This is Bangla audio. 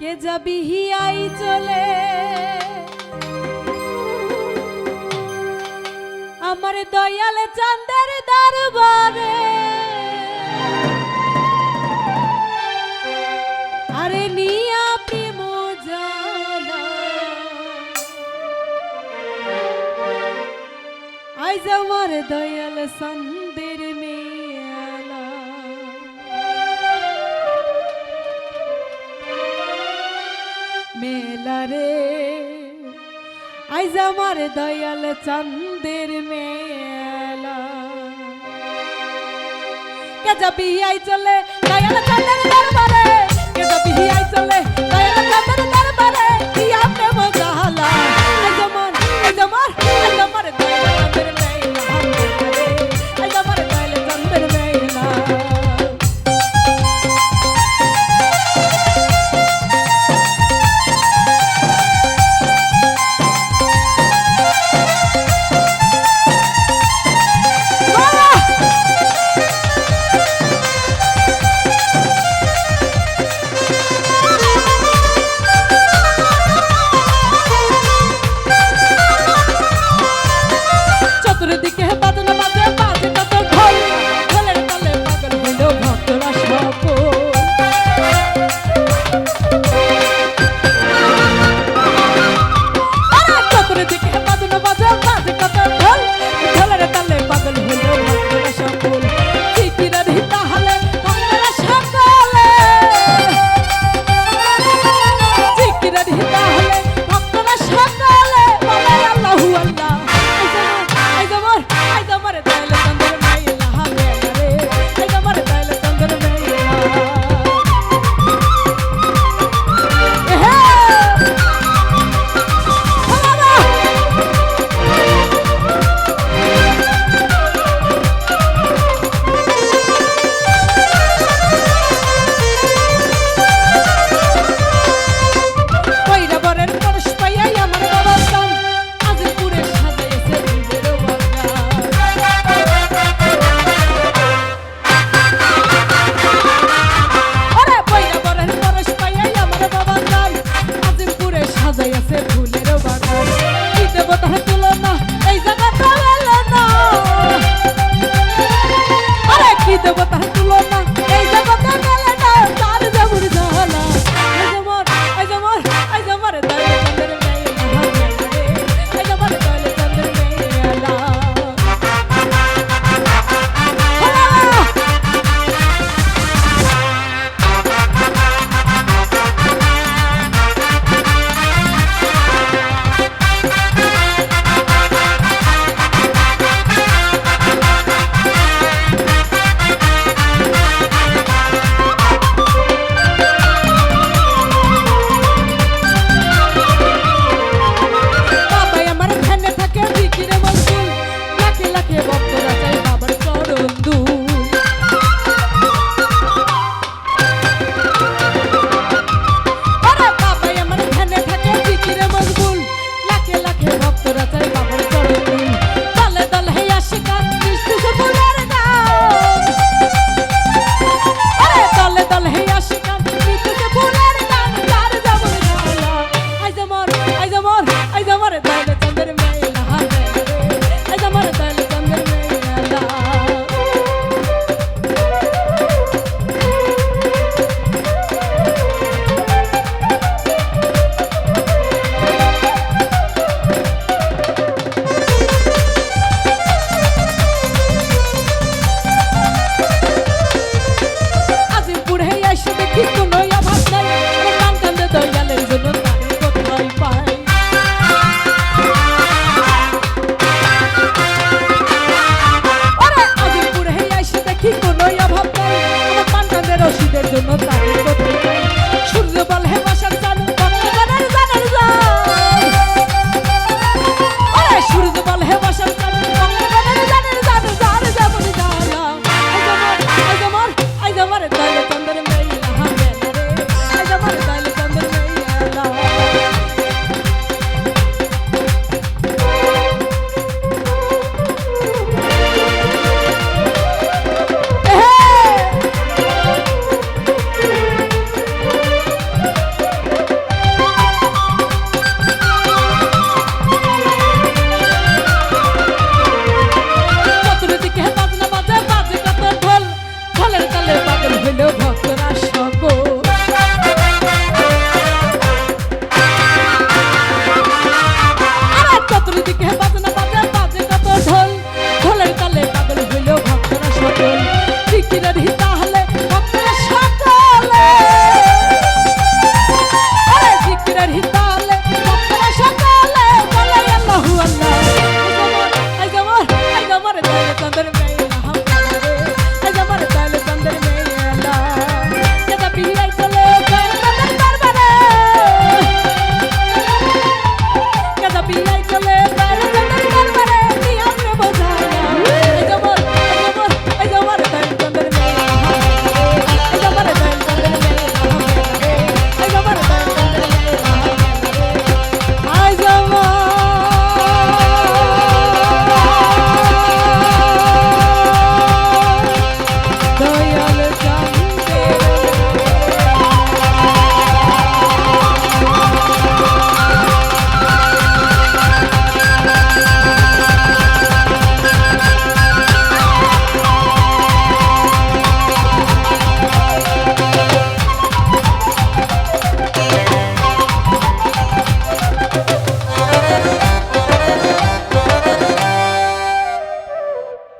কে যাবি হিয়াই চলে? আমার দয়াল চান্দের দরবারে। আরে নিয়া প্রেম আইজ আমার দয়াল সন্দের মেলা রে। আইজ আমার দয়াল চন্দের মেলা। কে যাবি আই চলে দয়াল চন্দের দরবারে? কে যাবি আই চলে দয়াল চন্দের be like